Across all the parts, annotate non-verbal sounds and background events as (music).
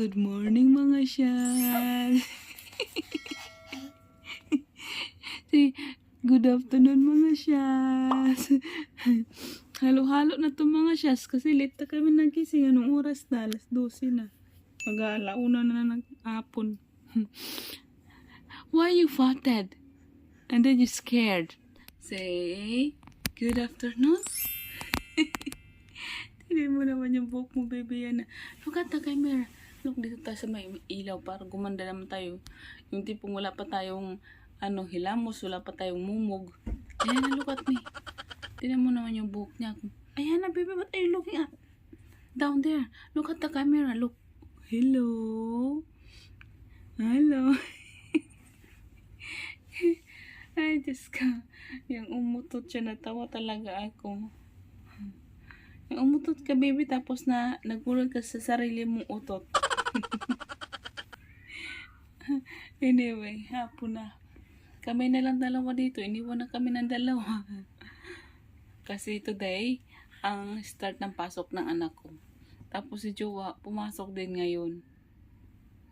Good morning mga siyas. (laughs) Say, Good afternoon mga siyas. Halo-halo na to mga siyas kasi late na kami nagising. Anong oras na? Alas 12 na. Mag-alauna na ng hapon. Why you farted? And then you scared. Say, good afternoon. (laughs) Tignan mo naman yung buhok mo, baby Yana. Look at the camera. Look, dito tayo sa may ilaw para gumanda naman tayo. Yung tipong wala pa tayong ano, hilamos, wala pa tayong mumog. Ayan na, look at me. Tignan mo naman yung buhok niya. Ayan na, baby, what are you looking at? Down there. Look at the camera. Look. Hello. Hello. (laughs) Ay, Diyos ka. Yung umutot siya, natawa talaga ako. Yung umutot ka, baby, tapos na nagulog ka sa sarili mong utot. Anyway, hapon na. Kami na lang dalawa dito. Iniwan na kami ng dalawa. Kasi today, ang start ng pasok ng anak ko. Tapos si Jowa, pumasok din ngayon.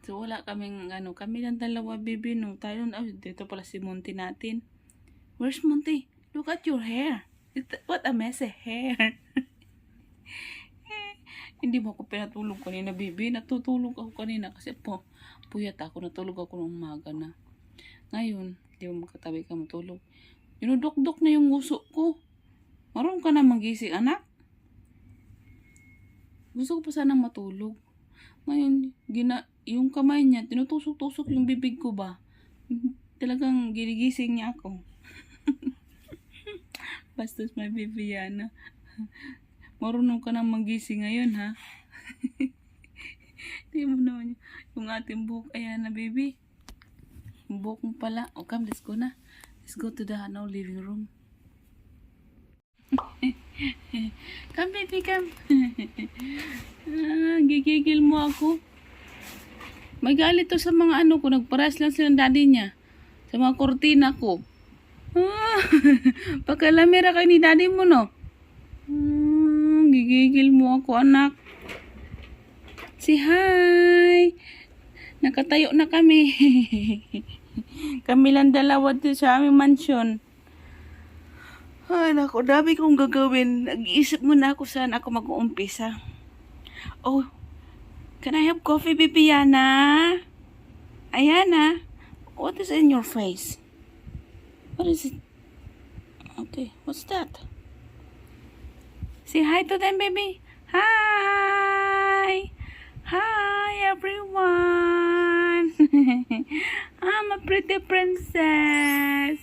So, wala kaming, ano, kami lang dalawa, baby, no. Tayo, oh, dito pala si Monty natin. Where's Monty? Look at your hair. It- What a messy hair. (laughs) Hindi mo ako pinatulog kanina, baby. Natutulog ako kanina kasi po, puyat ako. Natulog ako ng umaga na. Ngayon, hindi mo makatabi ka matulog. Dinudok-dok na yung guso ko. Maroon ka na magising, anak. Gusto ko pa sanang matulog. Ngayon, gina, yung kamay niya, tinutusok-tusok yung bibig ko ba? Talagang ginigising niya ako. (laughs) Bastos may baby Yana. Marunong ka nang magising ngayon, ha? (laughs) Hindi mo naman yung, yung ating buhok. Ayan na, baby. Yung mo pala. O, come, let's go na. Let's go to the ano, living room. (laughs) come, baby, come. (laughs) ah, gigigil mo ako. May galit to sa mga ano ko. Nagparas lang sila ng daddy niya. Sa mga kortina ko. Ah, pagkalamera kayo ni daddy mo, no? Hmm, gigigil mo ako, anak. Si hi! Nakatayo na kami. (laughs) kami lang dalawa dito sa aming mansion. Ay, naku, dami kong gagawin. Nag-iisip muna ako saan ako mag-uumpisa. Oh, can I have coffee, Bibiana? Ayana, what is in your face? What is it? Okay, what's that? Say hi to them, baby. Hi. Hi, everyone. (laughs) I'm a pretty princess.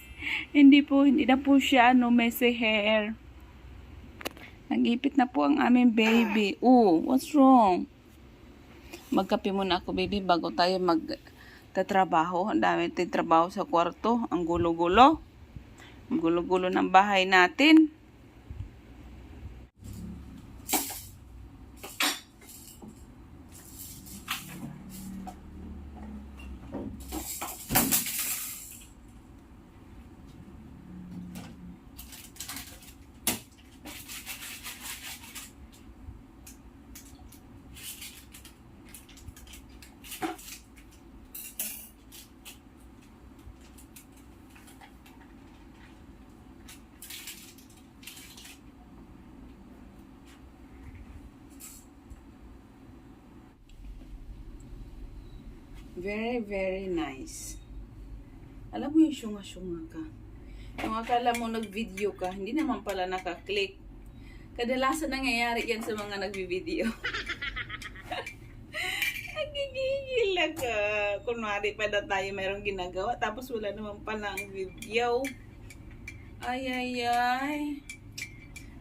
Hindi po, hindi na po siya, ano, messy hair. Nagipit na po ang aming baby. Oh, what's wrong? Magkape muna ako, baby, bago tayo mag tatrabaho. Ang dami tayong trabaho sa kwarto. Ang gulo-gulo. Ang gulo-gulo ng bahay natin. Very, very nice. Alam mo yung syunga-syunga ka. Yung akala mo nag-video ka, hindi naman pala nakaklik. Kadalasan nangyayari yan sa mga nag-video. (laughs) Nagigigil ka. Kunwari pa na tayo mayroong ginagawa, tapos wala naman pala ang video. Ay, ay, ay.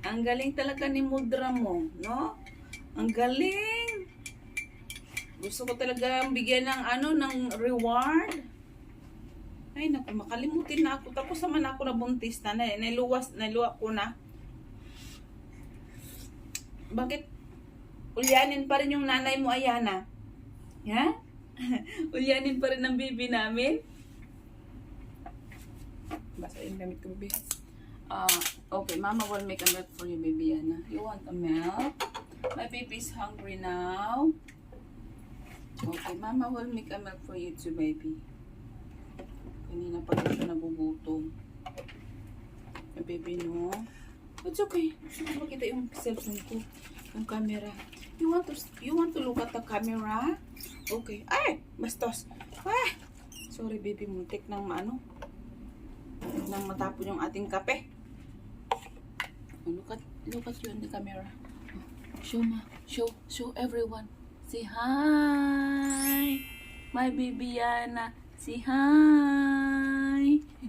Ang galing talaga ni Mudra mo, no? Ang galing. Gusto ko talaga bigyan ng ano, ng reward. Ay, naku, makalimutin na ako. Tapos naman ako nabuntis na. na niluwas, niluwa ko na. Bakit ulyanin pa rin yung nanay mo, Ayana? Ha? (laughs) ulyanin pa rin ang baby namin? Basta yung damit ko, baby. Ah, okay, Mama will make a milk for you, baby Yana. You want a milk? My baby is hungry now. Okay, mama will make a milk for you too, baby. Kanina pa rin siya nagugutom. Eh, baby, no? It's okay. Gusto ko makita yung cellphone ko. Yung camera. You want to you want to look at the camera? Okay. Ay! Bastos. Ah! Sorry, baby. Muntik nang ano. Nang matapon yung ating kape. Look at look at you in the camera. Show ma. Show show everyone. Say hi. My baby. Say hi.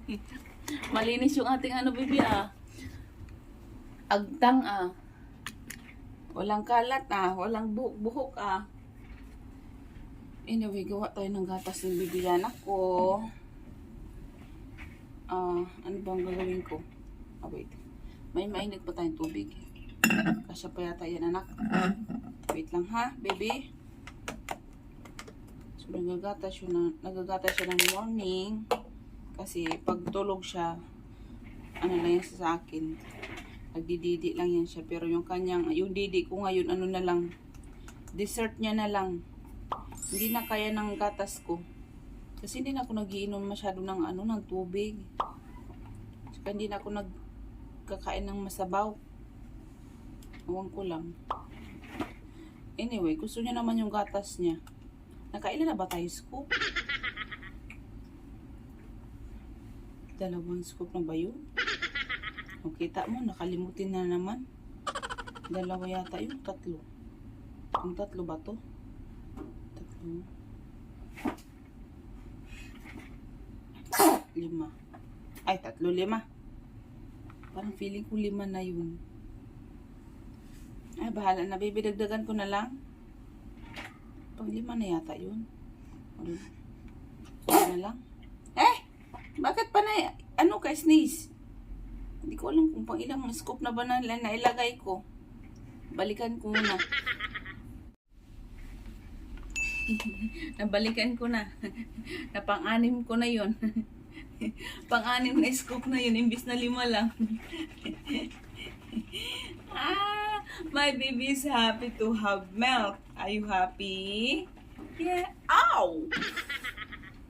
(laughs) Malinis yung ating ano baby ah. Agtang ah. Walang kalat ah. Walang buhok-buhok ah. Anyway, gawa tayo ng gatas ng baby ko. Ah, ano bang gagawin ko? Ah, wait. May mainit pa tayong tubig. Kasya pa yata yan, anak. Wait lang ha, baby. So, nagagatas siya, na, nagagatas siya ng morning. Kasi pag tulog siya, ano lang yan sa akin. Nagdididi lang yan siya. Pero yung kanyang, yung didi ko ngayon, ano na lang, dessert niya na lang. Hindi na kaya ng gatas ko. Kasi hindi na ako nagiinom masyado ng ano, ng tubig. Saka hindi na ako nagkakain ng masabaw. Ewan ko lang. Anyway, gusto niya naman yung gatas niya. Nakailan na ba tayo scoop? Dalawang scoop na ba yun? O kita mo, nakalimutin na naman. Dalawa yata yung tatlo. Yung tatlo ba to? Tatlo. Lima. Ay, tatlo lima. Parang feeling ko lima na yun. Ay, bahala na. Baby, ko na lang. Pang lima na yata yun. Ano na lang. Eh! Bakit pa na, ano ka, sneeze? Hindi ko alam kung pang ilang scoop na ba na nailagay ko. Balikan ko muna. (laughs) Nabalikan ko na. (laughs) Napang-anim ko na yon. (laughs) Pang-anim na scoop na yun, imbis na lima lang. My baby is happy to have milk. Are you happy? Yeah. Ow!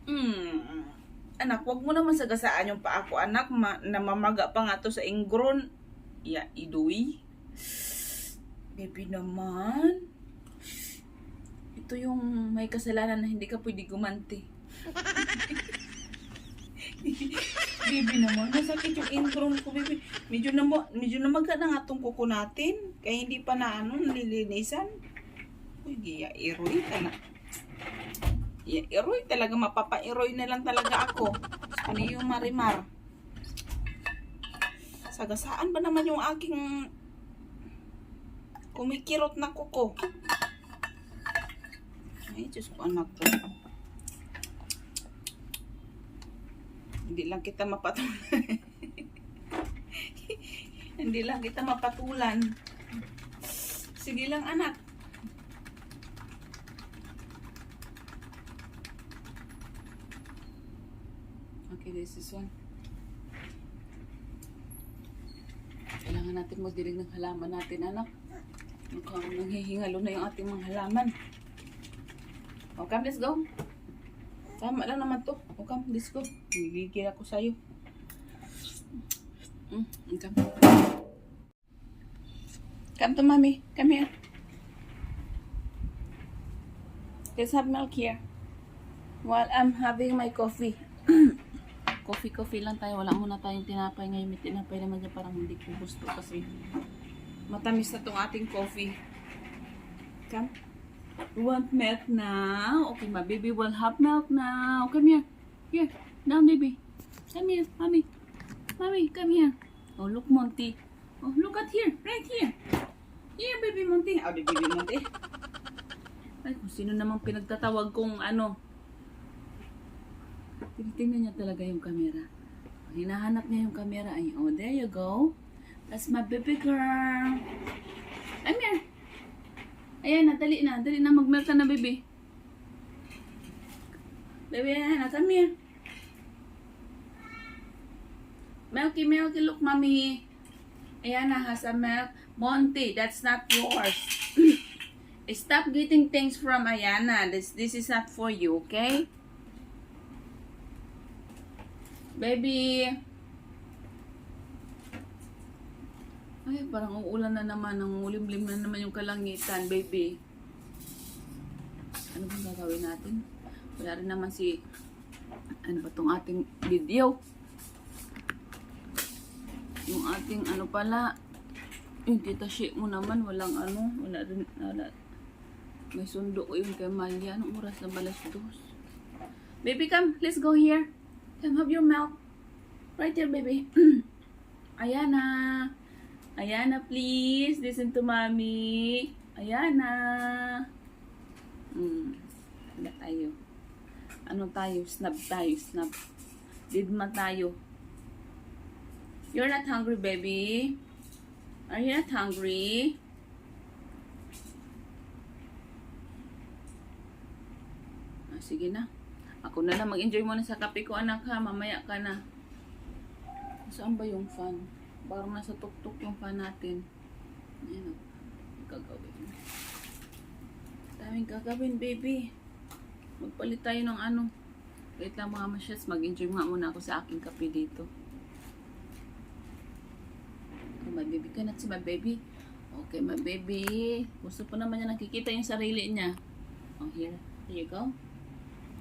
Hmm. Anak, wag mo naman sagasaan yung paa ko, anak. Ma namamaga pa nga to sa ingron. Ya, idoy. Baby naman. Ito yung may kasalanan na hindi ka pwede gumanti. (laughs) Baby naman, masakit yung ingron ko, baby. Medyo na medyo na maga na nga tong kuko natin. Kaya hindi pa na ano, nalilinisan. Uy, giya, iroy ka na. Ya, iroy talaga, mapapa-iroy na lang talaga ako. Ano yung marimar? Sagasaan ba naman yung aking kumikirot na kuko? Ay, Diyos ko, anak ko. Hindi lang kita mapatulan. (laughs) Hindi lang kita mapatulan. Sige lang, anak. Okay, this is one. Kailangan natin magdilig ng halaman natin, anak. Mukhang nanghihingalo na yung ating mga halaman. Okay, let's go. Tama lang naman to. Okay, let's go. Gigigil ako sa'yo. Mm, okay. Come to mommy. Come here. Let's have milk here. While I'm having my coffee. (clears throat) coffee, coffee lang tayo. Wala muna tayong tinapay ngayon. May tinapay naman dyan parang hindi ko gusto kasi matamis na tong ating coffee. Come. Want milk now? Okay, my baby will have milk now. Come here. Here. Down, baby. Come here, mommy. Mommy, come here. Oh, look, Monty. Oh, look at here. Right here. Here, baby Monty. Oh, the baby Monty. Ay, kung sino namang pinagtatawag kong ano. Tinitingnan niya talaga yung camera. Hinahanap niya yung camera. Ay, oh, there you go. That's my baby girl. Come here. Ayan na, dali na. Dali na, mag-milk ka na, baby. Baby, ayan na, come here. Milky, milky, look, mommy. Ayan na, has a milk. Monty, that's not yours. (clears throat) Stop getting things from Ayana. This this is not for you, okay? Baby. Ay, parang uulan na naman. Ang ulimlim na naman yung kalangitan, baby. Ano bang gagawin natin? Wala rin naman si... Ano ba tong ating video? Yung ating ano pala... Yung tita Shi mo naman, walang ano, wala rin, wala. May sundo ko yun kay Malia. Anong oras na balas dos? Baby, come. Let's go here. Come, have your milk. Right here, baby. (clears throat) Ayana. Ayana, please. Listen to mommy. Ayana. Hmm. Wala tayo. Ano tayo? Snub tayo. Snub. Didma tayo. You're not hungry, baby? Are you not hungry? Ah, sige na. Ako na lang mag-enjoy muna sa kape ko, anak ha. Mamaya ka na. Saan ba yung fan? Parang nasa tuktok yung fan natin. Ayan o. Gagawin. Daming gagawin, baby. Magpalit tayo ng ano. Wait lang mga masyas. Mag-enjoy nga muna ako sa aking kape dito. Oh, my baby ka na si my baby. Okay, my baby. Gusto pa naman niya nakikita yung sarili niya. Oh, here. Here you go.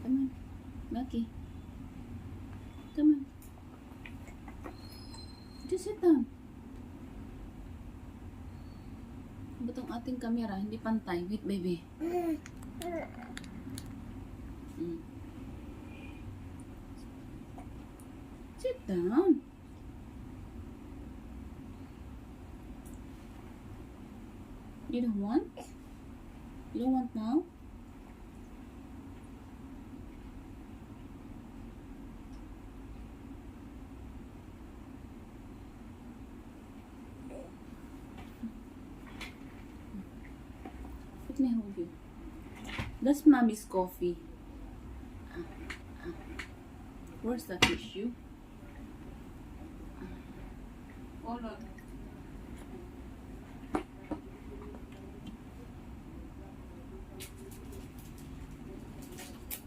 Come on. Lucky. Come on. Just sit down. Ano ba tong ating camera? Hindi pantay. Wait, baby. Mm. Sit down. You don't want? You don't want now? Me hold you. That's mommy's coffee. Ah, ah. Where's the tissue? Ah. Hold on.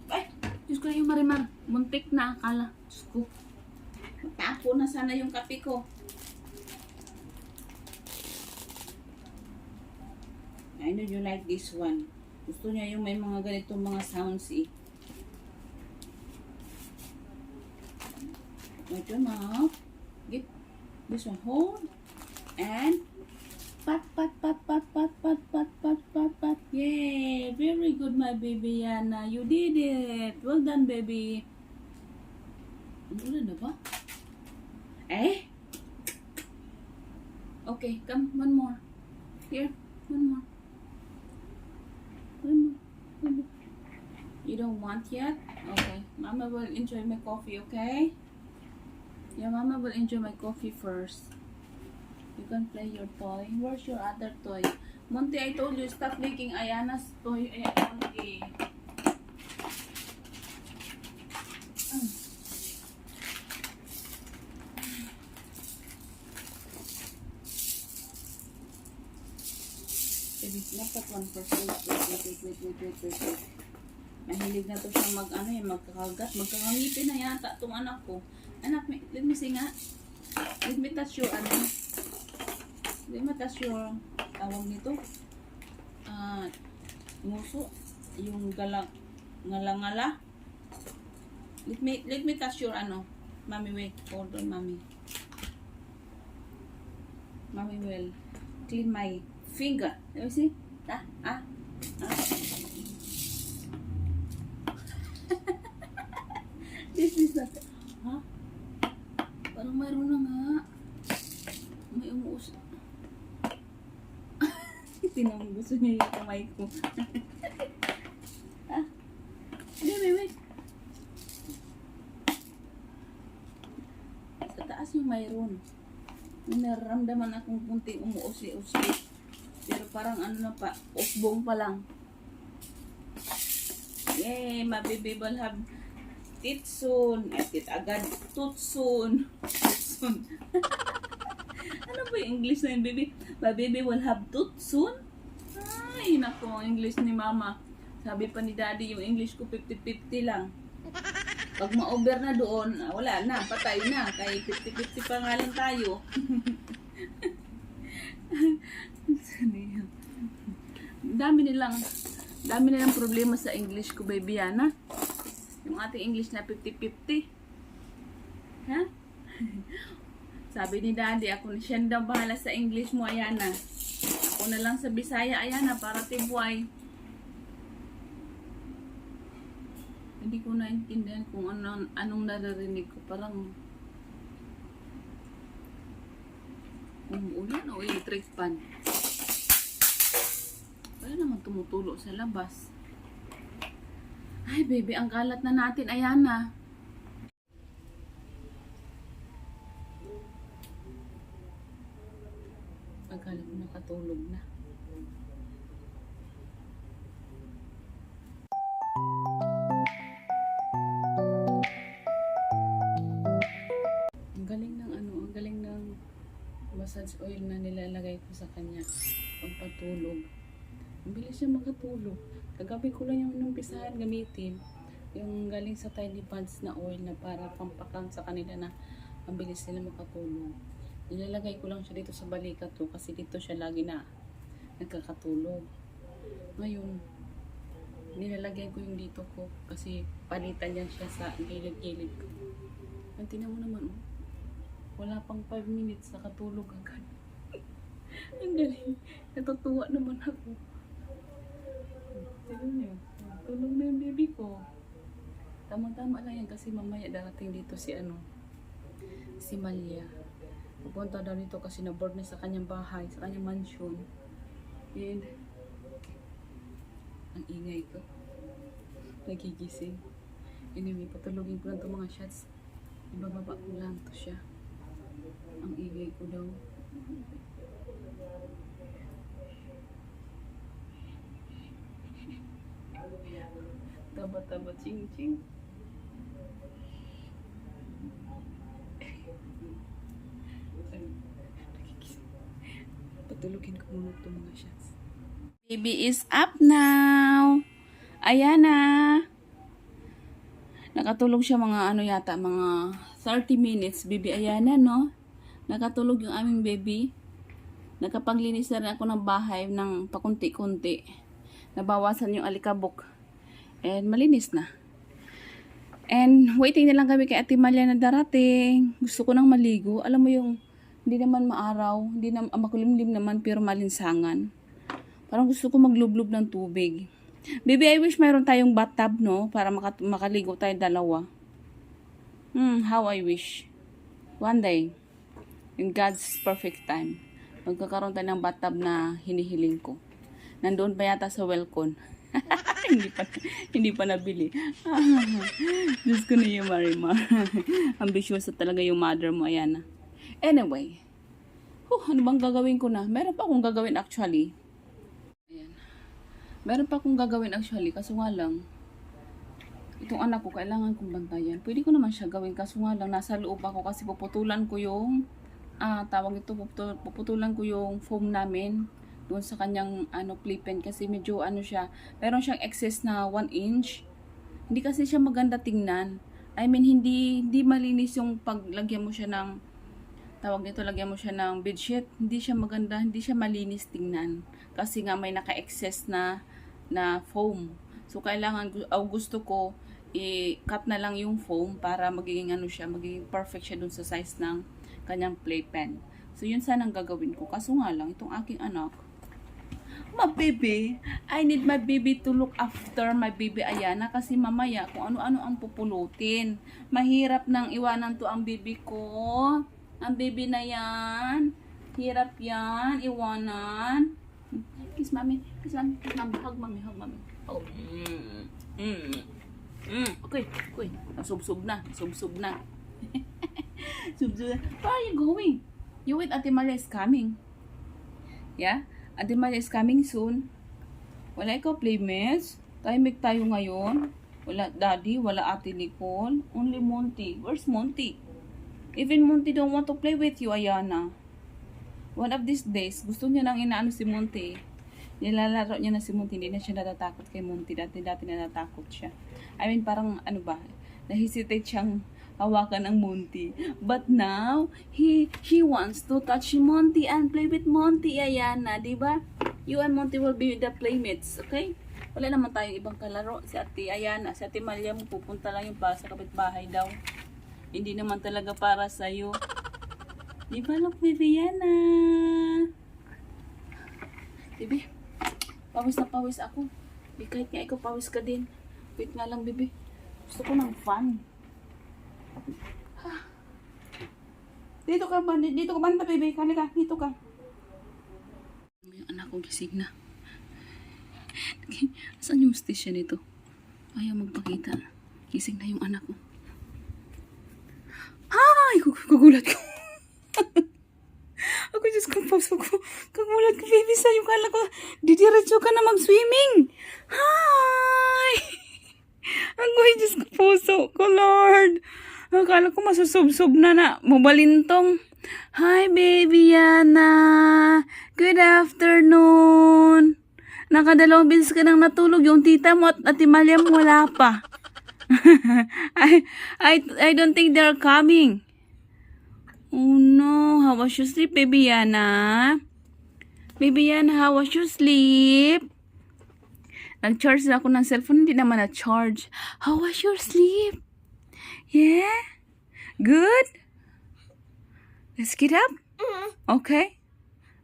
Ay! Diyos ko yung marimar. Muntik na akala. Diyos ko. Matapo na sana yung kape ko. I know you like this one. Gusto niya yung may mga ganitong mga sounds eh. Wait your mouth. Get this one. Hold. And pat pat pat pat pat pat pat pat pat pat. Yay! Very good, my baby Yana. You did it. Well done, baby. Ulan na ba? Eh? Okay, come. One more. Here. One more. One more. One more. You don't want yet? Okay. Mama will enjoy my coffee, okay? Yeah, Mama will enjoy my coffee first. You can play your toy. Where's your other toy? Monty, I told you, stop making Ayana's toy. Eh, Monty. Mm. Baby, dapat 1%. Wait, wait, wait, wait, wait, wait, wait, wait. Mahilig na to siyang mag, ano eh, magkakagat. Magkakangipin na yata itong anak ko. Anak, may- let me see nga. Let me touch your, ano, let me touch your, tawag nito, ah, nguso, yung galang, ngala-ngala. Let me, let me touch your, ano, Mommy, wait, hold on, Mommy. Mommy will clean my finger. Let me see. Ah, ah. This is not, ha? Parang mayroon na nga. May umuus. Tinang gusto niya yung kamay ko. (laughs) ah? Wait, wait, wait. Sa taas yung mayroon. May nararamdaman akong kunting umuusli-usli. Pero parang ano na pa, usbong pa lang. Yay! My baby will have teeth soon. Ay, teeth agad. Tooth soon. Soon. ano ba yung English na yun, baby? My baby will have tooth soon? Ay, ang English ni Mama. Sabi pa ni Daddy, yung English ko 50-50 lang. Pag ma-over na doon, ah, wala na, patay na. Kaya 50-50 pa nga lang tayo. (laughs) dami nilang, dami nilang problema sa English ko, baby Yana. Yung ating English na 50-50. Ha? (laughs) Sabi ni Daddy, ako na siya daw bahala sa English mo, Ayana. Na lang sa Bisaya, Ayana, para tibuay. Hindi ko naintindihan kung anong, anong naririnig ko. Parang umuulan o electric pan. Wala naman tumutulo sa labas. Ay, baby, ang kalat na natin, Ayana. Akala ko nakatulog na. Ang galing ng ano, ang galing ng massage oil na nilalagay ko sa kanya. Pampatulog. Ang bilis siya makatulog. Kagabi ko lang yung inumpisahan gamitin. Yung galing sa tiny pads na oil na para pampakang sa kanila na ang bilis nila makatulog. Nilalagay ko lang siya dito sa balikat ko kasi dito siya lagi na nagkakatulog. Ngayon, nilalagay ko yung dito ko kasi palitan yan siya sa gilid-gilid ko. Ang tinan mo naman, oh. wala pang 5 minutes nakatulog agad. (laughs) Ang galing. Natutuwa naman ako. Tignan niyo. Tulog na yung baby ko. Tama-tama lang yan kasi mamaya darating dito si ano, si Malia. Pupunta daw dito kasi na-board na sa kanyang bahay, sa kanyang mansion. And, ang ingay ko. Nagigising. Anyway, patulogin ko lang itong mga shots. Ibababa ko lang to siya. Ang ingay ko daw. (laughs) Taba-taba, ching-ching. Patulugin ko muna itong mga shots. Baby is up now. Ayan na. Nakatulog siya mga ano yata, mga 30 minutes. Baby, ayan na, no? Nakatulog yung aming baby. Nakapaglinis na rin ako ng bahay ng pakunti-kunti. Nabawasan yung alikabok. And malinis na. And waiting na lang kami kay Ate Malia na darating. Gusto ko nang maligo. Alam mo yung hindi naman maaraw, hindi na ah, makulimlim naman pero malinsangan. Parang gusto ko maglublob ng tubig. Baby, I wish mayroon tayong bathtub, no? Para maka- makaligo tayo dalawa. Hmm, how I wish. One day, in God's perfect time, magkakaroon tayo ng bathtub na hinihiling ko. Nandoon pa yata sa Welcon. (laughs) hindi pa hindi pa nabili. (laughs) Diyos ko na yung Marimar. (laughs) Ambisyosa talaga yung mother mo, ayan. Anyway, huh, ano bang gagawin ko na? Meron pa akong gagawin actually. Ayan. Meron pa akong gagawin actually, kaso nga lang, itong anak ko, kailangan kong bantayan. Pwede ko naman siya gawin, kaso nga lang, nasa loob ako kasi puputulan ko yung, ah, tawag ito, puputul- puputulan ko yung foam namin doon sa kanyang ano playpen kasi medyo ano siya, meron siyang excess na 1 inch. Hindi kasi siya maganda tingnan. I mean, hindi hindi malinis yung paglagyan mo siya ng tawag nito, lagyan mo siya ng bedsheet. Hindi siya maganda, hindi siya malinis tingnan. Kasi nga may naka-excess na na foam. So kailangan oh, gusto ko i-cut na lang yung foam para magiging ano siya, magiging perfect siya dun sa size ng kanyang playpen. So yun sana ang gagawin ko. Kaso nga lang itong aking anak, my baby. I need my baby to look after my baby Ayana kasi mamaya kung ano-ano ang pupulutin. Mahirap nang iwanan to ang baby ko. Ang baby na yan. Hirap yan. Iwanan. Kiss mami. Kiss mami. Kiss mami. Hug mami. Hug mami. Oh. Mm. Mm. Mm. Okay. Okay. Sub-sub na. Sub-sub na. (laughs) Sub-sub na. Where are you going? You with Ate Malia is coming. Yeah? Ate Malia is coming soon. Wala ikaw playmates. Tahimik tayo ngayon. Wala daddy, wala ate Nicole. Only Monty. Where's Monty? Even Monty don't want to play with you, Ayana. One of these days, gusto niya nang inaano si Monty. nilalaro niya na si Munti, hindi na siya natatakot kay Munti. Dati, dati na natatakot siya. I mean, parang, ano ba, nahesitate siyang hawakan ang Monty. But now, he he wants to touch Monty and play with Monty, Ayana, di ba? You and Monty will be the playmates, okay? Wala naman tayong ibang kalaro. Si Ate Ayana, si Ate Malia pupunta lang yung para sa kapitbahay daw. Hindi naman talaga para sa'yo. Di ba, look, baby Yana? Bibi, pawis na pawis ako. Di kahit nga ikaw pawis ka din. Wait nga lang, bibi. Gusto ko ng fun. Ha. Dito ka ba? Dito ka banda, baby. Halika, dito ka. Yung anak ko gising na. (laughs) Saan yung station nito? Ayaw magpakita. Gising na yung anak ko. Ay! gug- Gugulat ko. Ako just compose ko. Kagulat ko, baby, sa yung kala ko. Didiretso ka na mag-swimming. Hi! (laughs) Ako just puso ko, Lord. Akala ko masusubsob na na. Mabalintong. Hi, baby Yana. Good afternoon. Nakadalawang beses ka nang natulog. Yung tita mo at ati Malia mo wala pa. (laughs) I, I, I don't think they're coming. Oh no, how was your sleep, baby Yana? Baby Yana, how was your sleep? Nag-charge na ako ng cellphone, hindi naman na-charge. How was your sleep? Yeah? Good? Let's get up? Okay?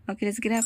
Okay, let's get up.